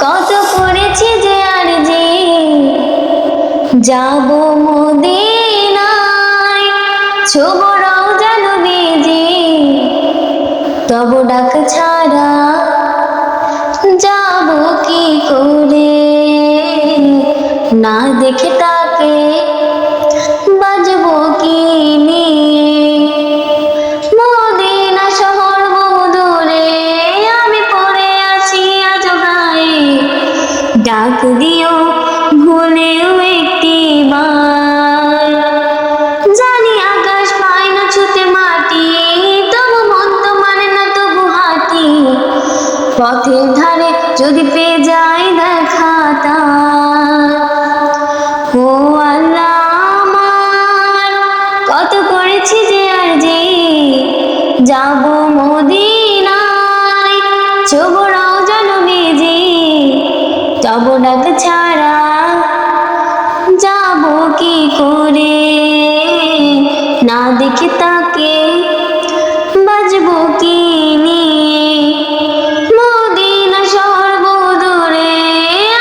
কত করেছি যে আর যে। যাব মদিনায়, ছোব রওজা নবীজি। তব ডাক ছাড়া যাব কি করে? না দেখে তাকে বাজবো কি? ডাক দিও, ভুলেও একটি বার জানি আকাশ পায় না ছুতে মাটি, তবু মন তো মানে না তবু হাতি। পথের ধারে যদি পেয়ে যাই ডাক ছাড়া যাব কি করে? না দেখে তাকে বাজবো কি নিয়ে? মদিনা বহু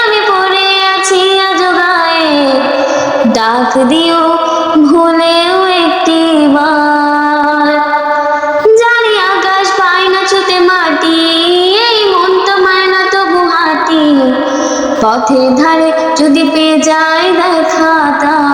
আমি আছি আজ গায়ে। ডাক দিও, ভুলেও একটি বার। পথের ধারে যদি পেয়ে যায় দেখা তার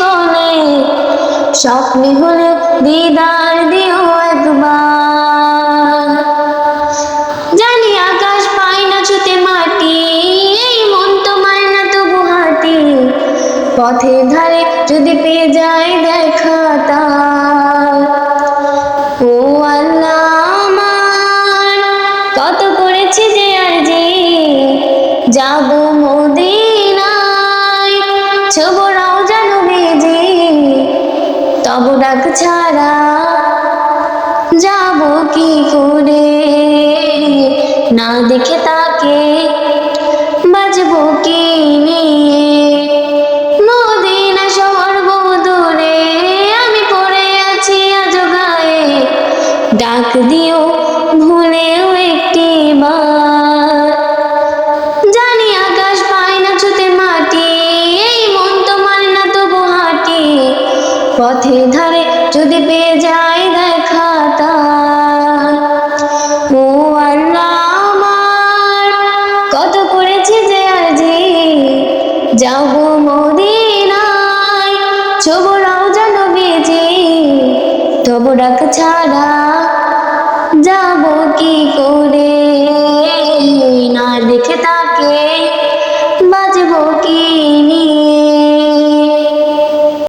শিকলে স্বপ্নে হলে দিদার দিও একবার। জানি আকাশ পায় না ছুতে মাটি, এই মন তো না তবু হাতি পথের ধারে যদি পেয়ে যায় দেখা তার। ও আল্লাহ করেছি যে আর যে, যাব মদিনায়, ছোব রওজা নবীজি তব ডাক ছাড়া, যাব কি করে? না দেখে তাকে বাজবো কি নিয়ে? মদিনা শহর বহু দূরে আমি পড়ে আছি আজ গায়ে। ডাক দিও, ভুলেও পথে ধারে যদি পেয়ে যায় দেখা তার। ও আল্লাহ আমার, কত করেছি যে আজি যাব মদিনায় ছবরাও জানো বেজি, তবু ডাক ছা